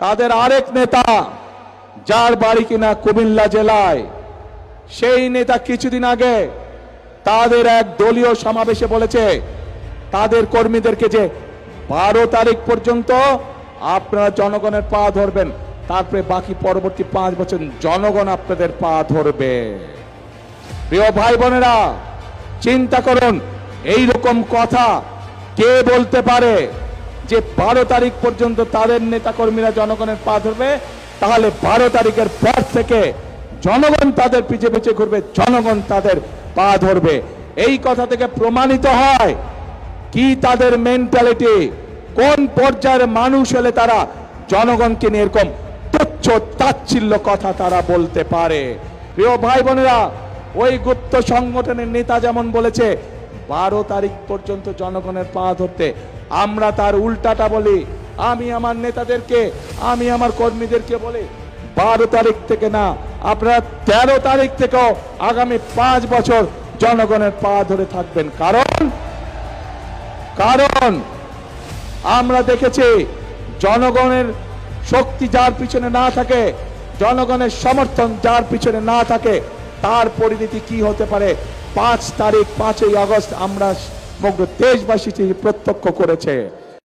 তাদের আরেক নেতা, যার বাড়ি কিনা কুমিল্লা জেলায়, সেই নেতা কিছুদিন আগে তাদের এক দলীয় সমাবেশে বলেছে, তাদের কর্মীদেরকে যে বারো তারিখ পর্যন্ত আপনারা জনগণের পা ধরবেন, তারপরে বাকি পরবর্তী পাঁচ বছর জনগণ আপনাদের পা ধরবে। প্রিয় ভাই বোনেরা, চিন্তা করুন, এইরকম কথা কে বলতে পারে? যে বারো তারিখ পর্যন্ত তাদের নেতাকর্মীরা জনগণের পা ধরবে, তাহলে বারো তারিখের পর থেকে জনগণ তাদের পিছে পিছে ঘুরবে, জনগণ তাদের পা ধরবে। এই কথা থেকে প্রমাণিত হয় কি তাদের মেন্টালিটি কোন পর্যায়ের মানুষ হলে তারা জনগণকে নিয়ে এরকম তুচ্ছ তাচ্ছিল্য কথা তারা বলতে পারে। প্রিয় ভাই বোনেরা, ওই গুপ্ত সংগঠনের নেতা যেমন বলেছে, বারো তারিখ পর্যন্ত জনগণের পা ধরতে আমরা তার উল্টাটা বলি। আমি আমার নেতাদেরকে, আমি আমার কর্মীদেরকে বলি, বারো তারিখ থেকে না, আপনারা তেরো তারিখ থেকেও আগামী পাঁচ বছর জনগণের পা ধরে থাকবেন। কারণ কারণ আমরা দেখেছি জনগণের শক্তি যার পিছনে না থাকে, জনগণের সমর্থন যার পিছনে না থাকে, তার পরিণতি কি হতে পারে? পাঁচ তারিখ, পাঁচই আগস্ট আমরা সমগ্র দেশবাসী প্রত্যক্ষ করেছে।